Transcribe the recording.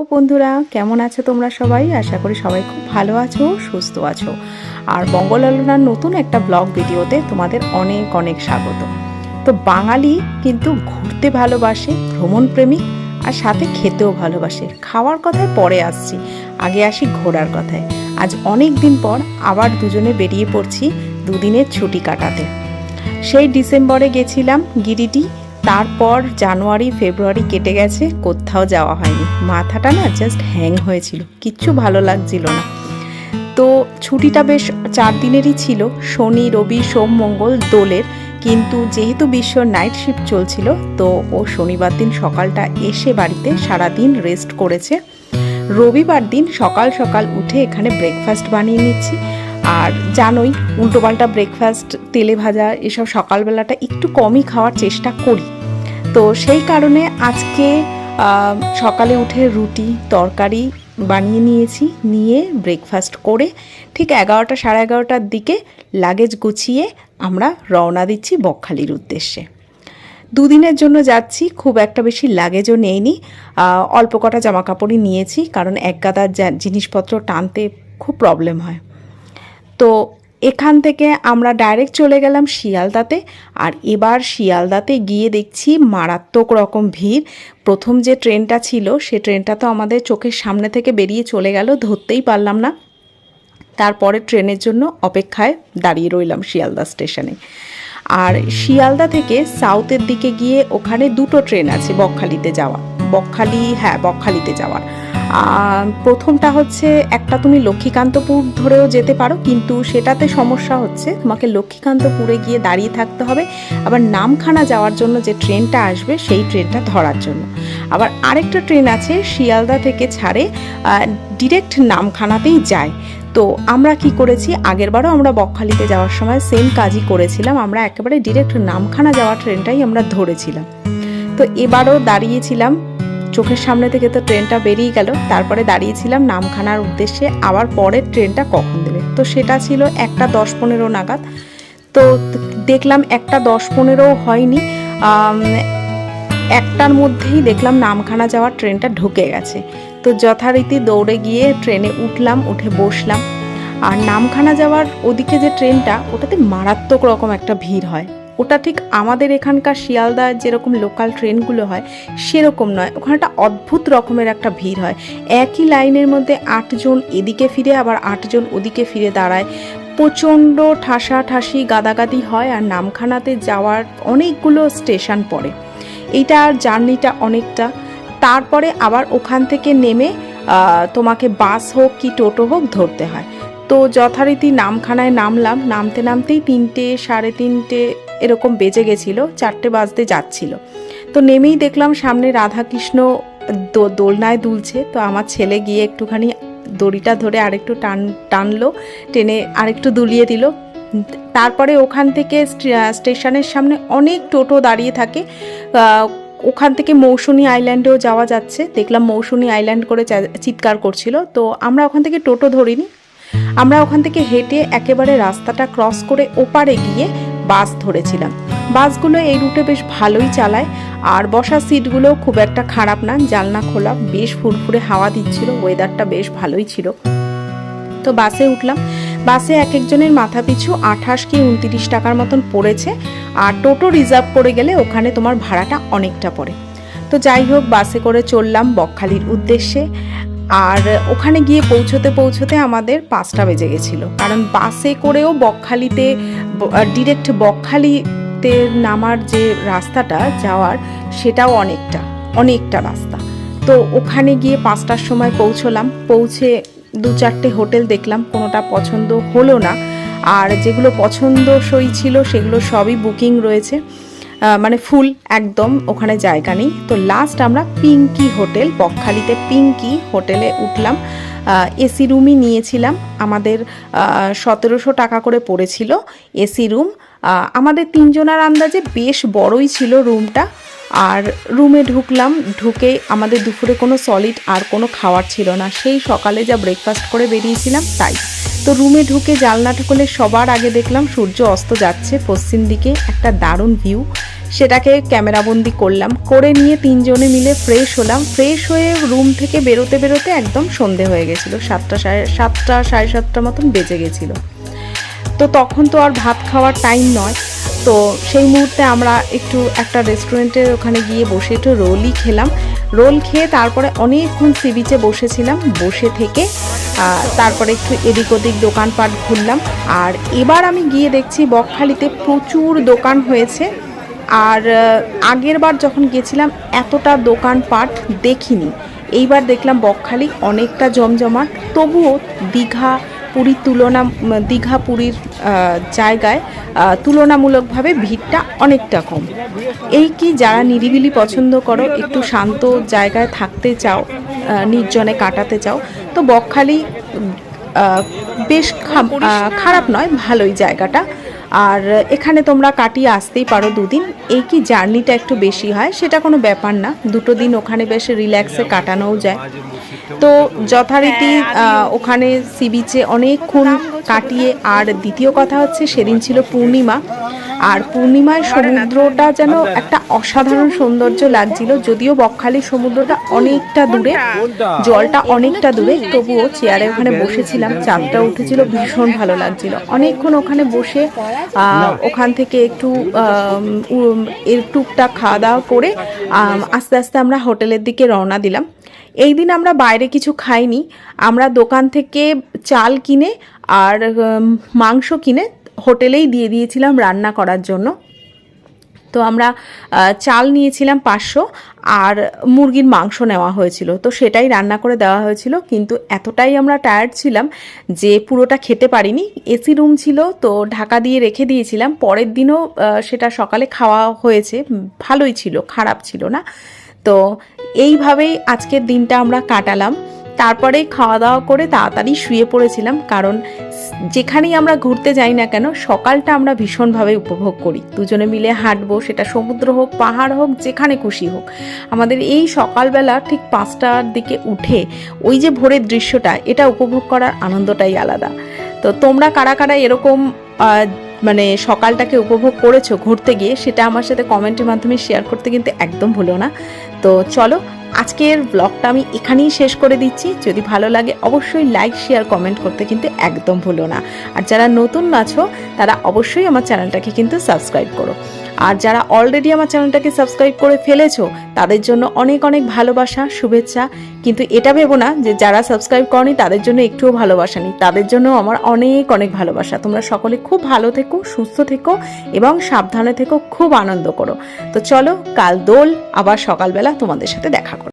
ও বন্ধুরা, কেমন আছো তোমরা সবাই? আশা করি সবাই খুব ভালো আছো, সুস্থ আছো। আর বঙ্গলালনার নতুন একটা ব্লগ ভিডিওতে তোমাদের অনেক অনেক স্বাগত। তো বাঙালি কিন্তু ঘুরতে ভালোবাসে, ভ্রমণ প্রেমিক, আর সাথে খেতেও ভালোবাসে। খাওয়ার কথায় পরে আসছি, আগে আসি ঘোরার কথায়। আজ অনেক দিন পর আবার দুজনে বেরিয়ে পড়ছি দুদিনের ছুটি কাটাতে। সেই ডিসেম্বরে গেছিলাম গিরিটি তারপর জানুয়ারি, ফেব্রুয়ারি কেটে গেছে, কোথাও যাওয়া হয়নি। মাথাটা না জাস্ট হ্যাং হয়েছিল, কিচ্ছু ভালো লাগছিল না। তো ছুটিটা বেশ চার দিনেরই ছিল, শনি, রবি, সোম, মঙ্গল, দোলের। কিন্তু যেহেতু বিশ্ব নাইট শিফট চলছিল, তো ও শনিবার দিন সকালটা এসে বাড়িতে সারাদিন রেস্ট করেছে। রবিবার দিন সকাল সকাল উঠে এখানে ব্রেকফাস্ট বানিয়ে নিচ্ছি। আর জানোই, উল্টোপাল্টা ব্রেকফাস্ট তেলে ভাজা, এসব সকালবেলাটা একটু কমই খাওয়ার চেষ্টা করি। তো সেই কারণে আজকে সকালে উঠে রুটি, তরকারি বানিয়ে নিয়েছি, নিয়ে ব্রেকফাস্ট করে ঠিক এগারোটা, সাড়ে এগারোটার দিকে লাগেজ গুছিয়ে আমরা রওনা দিচ্ছি বকখালির উদ্দেশ্যে। দুদিনের জন্য যাচ্ছি, খুব একটা বেশি লাগেজও নেইনি। অল্প কটা জামা কাপড়ই নিয়েছি, কারণ এক গাদার জিনিসপত্র টানতে খুব প্রবলেম হয়। তো এখান থেকে আমরা ডাইরেক্ট চলে গেলাম শিয়ালদাতে আর এবার শিয়ালদাতে গিয়ে দেখছি মারাত্মক রকম ভিড়। প্রথম যে ট্রেনটা ছিল সে ট্রেনটা তো আমাদের চোখের সামনে থেকে বেরিয়ে চলে গেল ধরতেই পারলাম না। তারপরে ট্রেনের জন্য অপেক্ষায় দাঁড়িয়ে রইলাম শিয়ালদা স্টেশনে। আর শিয়ালদা থেকে সাউথের দিকে গিয়ে ওখানে দুটো ট্রেন আছে বকখালিতে যাওয়া। বকখালি হ্যাঁ বকখালিতে যাওয়ার। আহ, প্রথমটা হচ্ছে একটা তুমি লক্ষ্মীকান্তপুর ধরেও যেতে পারো, কিন্তু সেটাতে সমস্যা হচ্ছে তোমাকে লক্ষ্মীকান্তপুরে গিয়ে দাঁড়িয়ে থাকতে হবে। আবার নামখানা যাওয়ার জন্য যে ট্রেনটা আসবে সেই ট্রেনটা ধরার জন্য। আবার আরেকটা ট্রেন আছে শিয়ালদা থেকে ছাড়ে ডিরেক্ট নামখানাতেই যায়। তো আমরা কি করেছি, আগেরবারও আমরা বকখালিতে যাওয়ার সময় সেম কাজই করেছিলাম, আমরা একেবারে ডিরেক্ট নামখানা যাওয়ার ট্রেনটাই আমরা ধরেছিলাম। তো এবারও দাঁড়িয়েছিলাম চোখের সামনে থেকে তো ট্রেনটা বেরিয়ে গেল, তারপরে দাঁড়িয়েছিলাম নামখানার উদ্দেশ্যে, আবার পরের ট্রেনটা কখন দেবে? তো সেটা ছিল একটা দশ পনেরো নাগাদ। তো দেখলাম একটা দশ পনেরো হয়নি একটার মধ্যেই দেখলাম নামখানা যাওয়ার ট্রেনটা ঢুকে গেছে। তো যথারীতি দৌড়ে গিয়ে ট্রেনে উঠলাম, উঠে বসলাম। আর নামখানা যাওয়ার ওদিকে যে ট্রেনটা, ওটাতে মারাত্মক রকম একটা ভিড় হয়। ওটা ঠিক আমাদের এখানকার শিয়ালদা যেরকম লোকাল ট্রেনগুলো হয়, সেরকম নয়। ওখানে একটা অদ্ভুত রকমের একটা ভিড় হয়। একই লাইনের মধ্যে আটজন এদিকে ফিরে, আবার আটজন ওদিকে ফিরে দাঁড়ায়। প্রচণ্ড ঠাসা ঠাসি গাদাগাদি হয় আর নামখানাতে যাওয়ার অনেকগুলো স্টেশন পড়ে। এইটার জার্নিটা অনেকটা। তারপরে আবার ওখান থেকে নেমে তোমাকে বাস হোক কি টোটো হোক ধরতে হয়। তো যথারীতি নামখানায় নামলাম। নামতে নামতেই তিনটে, সাড়ে তিনটে এরকম বেজে গেছিল, চারটে বাজতে যাচ্ছিল। তো নেমেই দেখলাম সামনে রাধাকৃষ্ণ দোলনায় দুলছে। তো আমার ছেলে গিয়ে একটুখানি দড়িটা ধরে আরেকটু টান, টানলো, টেনে আরেকটু দুলিয়ে দিল। তারপরে ওখান থেকে স্টেশনের সামনে অনেক টোটো দাঁড়িয়ে থাকে। ওখান থেকে মৌসুনি আইল্যান্ডেও যাওয়া যাচ্ছে। দেখলাম মৌসুনি আইল্যান্ড করে চিৎকার করছিল। তো আমরা ওখান থেকে টোটো ধরিনি। আমরা ওখান থেকে হেঁটে একেবারে রাস্তাটা ক্রস করে ওপারে গিয়ে বাস ধরেছিলাম। বাসগুলো এই রুটে বেশ ভালোই চালায়, আর বসার সিটগুলো খুব একটা খারাপ না জালনা খোলা, বেশ ফুরফুরে হাওয়া দিচ্ছিল ওয়েদারটা বেশ ভালোই ছিল। তো বাসে উঠলাম। বাসে এক একজনের মাথা পিছু আঠাশ কি উনতিরিশ টাকার মতন পড়েছে, আর টোটো রিজার্ভ করে গেলে ওখানে তোমার ভাড়াটা অনেকটা পড়ে। তো যাই হোক, বাসে করে চললাম বকখালির উদ্দেশ্যে। আর ওখানে গিয়ে পৌঁছতে পৌঁছতে আমাদের পাঁচটা বেজে গেছিল। কারণ বাসে করেও বকখালিতে ডিরেক্ট বকখালিতে নামার যে রাস্তাটা যাওয়ার, সেটাও অনেকটা অনেকটা রাস্তা। তো ওখানে গিয়ে পাঁচটার সময় পৌঁছলাম। পৌঁছে দু চারটে হোটেল দেখলাম, কোনোটা পছন্দ হলো না। আর যেগুলো পছন্দসই ছিল, সেগুলো সবই বুকিং রয়েছে। মানে ফুল একদম ওখানে জায়গা নেই। তো লাস্ট আমরা পিঙ্কি হোটেল, বকখালিতে পিঙ্কি হোটেলে উঠলাম। এসি রুমই নিয়েছিলাম। আমাদের সতেরোশো টাকা করে পড়েছিল এসি রুম আমাদের তিনজনার আন্দাজে বেশ বড়ই ছিল রুমটা আর রুমে ঢুকলাম, ঢুকে আমাদের দুপুরে কোনো সলিড আর কোনো খাওয়ার ছিল না। সেই সকালে যা ব্রেকফাস্ট করে বেরিয়েছিলাম, তাই। তো রুমে ঢুকে জানলাটা খুলে সবার আগে দেখলাম সূর্য অস্ত যাচ্ছে পশ্চিম দিকে, একটা দারুণ ভিউ সেটাকে ক্যামেরাবন্দি করলাম। করে নিয়ে তিনজনে মিলে ফ্রেশ হলাম। ফ্রেশ হয়ে রুম থেকে বেরোতে বেরোতে একদম সন্ধে হয়ে গেছিল। সাতটা সাড়ে সাতটা সাড়ে সাতটা মতন বেজে গেছিল। তো তখন তো আর ভাত খাওয়ার টাইম নয়। তো সেই মুহূর্তে আমরা একটু একটা রেস্টুরেন্টের ওখানে গিয়ে বসে একটু রোলই খেলাম। রোল খেয়ে তারপরে অনেকক্ষণ সি বিচে বসেছিলাম, বসে থেকে তারপরে একটু এদিক ওদিক দোকানপাট ঘুরলাম। আর এবার আমি গিয়ে দেখছি বকখালিতে প্রচুর দোকান হয়েছে। আর আগের বার যখন গেছিলাম এতটা দোকানপাট দেখিনি। এইবার দেখলাম বকখালি অনেকটা জমজমাট, তবুও দীঘা পুরীর তুলনা, দীঘা পুরীর জায়গায় তুলনামূলকভাবে ভিড়টা অনেকটা কম। এই কি যারা নিরিবিলি পছন্দ করো, একটু শান্ত জায়গায় থাকতে চাও নির্জনে কাটাতে চাও, তো বকখালি বেশ খারাপ নয়, ভালোই জায়গাটা। আর এখানে তোমরা কাটিয়ে আসতেই পারো দুদিন। এই কি জার্নিটা একটু বেশি হয়? সেটা কোনো ব্যাপার না। দুটো দিন ওখানে বেশ রিল্যাক্সে কাটানোও যায়। তো যথারীতি ওখানে সি বিচে অনেকক্ষণ কাটিয়ে আর দ্বিতীয় কথা হচ্ছে সেদিন ছিল পূর্ণিমা। আর পূর্ণিমায় সমুদ্রটা যেন একটা অসাধারণ সৌন্দর্য লাগছিল যদিও বকখালি সমুদ্রটা অনেকটা দূরে জলটা অনেকটা দূরে তবুও চেয়ারে ওখানে বসেছিলাম চাঁদটা উঠেছিল ভীষণ ভালো লাগছিল। অনেকক্ষণ ওখানে বসে ওখান থেকে একটু এর টুকটাক খাওয়া দাওয়া করে আস্তে আস্তে আমরা হোটেলের দিকে রওনা দিলাম। এই দিন আমরা বাইরে কিছু খাইনি আমরা দোকান থেকে চাল কিনে আর মাংস কিনে হোটেলেই দিয়ে দিয়েছিলাম রান্না করার জন্য। তো আমরা চাল নিয়েছিলাম পাঁচশো আর মুরগির মাংস নেওয়া হয়েছিল। তো সেটাই রান্না করে দেওয়া হয়েছিল। কিন্তু এতটাই আমরা টায়ার্ড ছিলাম যে পুরোটা খেতে পারিনি। এসি রুম ছিল, তো ঢাকা দিয়ে রেখে দিয়েছিলাম। পরের দিনও সেটা সকালে খাওয়া হয়েছে। ভালোই ছিল, খারাপ ছিল না। তো এইভাবেই আজকের দিনটা আমরা কাটালাম। তারপরে খাওয়া দাওয়া করে তাড়াতাড়ি শুয়ে পড়েছিলাম, কারণ যেখানেই আমরা ঘুরতে যাই না কেন, সকালটা আমরা ভীষণভাবে উপভোগ করি। দুজনে মিলে হাঁটবো, সেটা সমুদ্র হোক, পাহাড় হোক, যেখানে খুশি হোক। আমাদের এই সকালবেলা ঠিক পাঁচটার দিকে উঠে ওই যে ভোরের দৃশ্যটা, এটা উপভোগ করার আনন্দটাই আলাদা। তো তোমরা কারা কারা এরকম মানে সকালটাকে উপভোগ করেছ ঘুরতে গিয়ে, সেটা আমার সাথে কমেন্টের মাধ্যমে শেয়ার করতে কিন্তু একদম ভুলো না। তো চলো আজকের ব্লগটা আমি এখানেই শেষ করে দিচ্ছি। যদি ভালো লাগে, অবশ্যই লাইক শেয়ার কমেন্ট করতে কিন্তু একদম ভুলো না। আর যারা নতুন আছো, তারা অবশ্যই আমার চ্যানেলটাকে কিন্তু সাবস্ক্রাইব করো। আর যারা অলরেডি আমার চ্যানেলটাকে সাবস্ক্রাইব করে ফেলেছো, তাদের জন্য অনেক অনেক ভালোবাসা, শুভেচ্ছা। কিন্তু এটা ভেবো না যে যারা সাবস্ক্রাইব করনি, তাদের জন্য একটুও ভালোবাসা নেই। তাদের জন্য আমার অনেক অনেক ভালোবাসা। তোমরা সকলে খুব ভালো থেকো, সুস্থ থেকো এবং সাবধানে থেকো, খুব আনন্দ করো। তো চলো, কাল দোল, আবার সকালবেলা তোমাদের সাথে দেখা করো।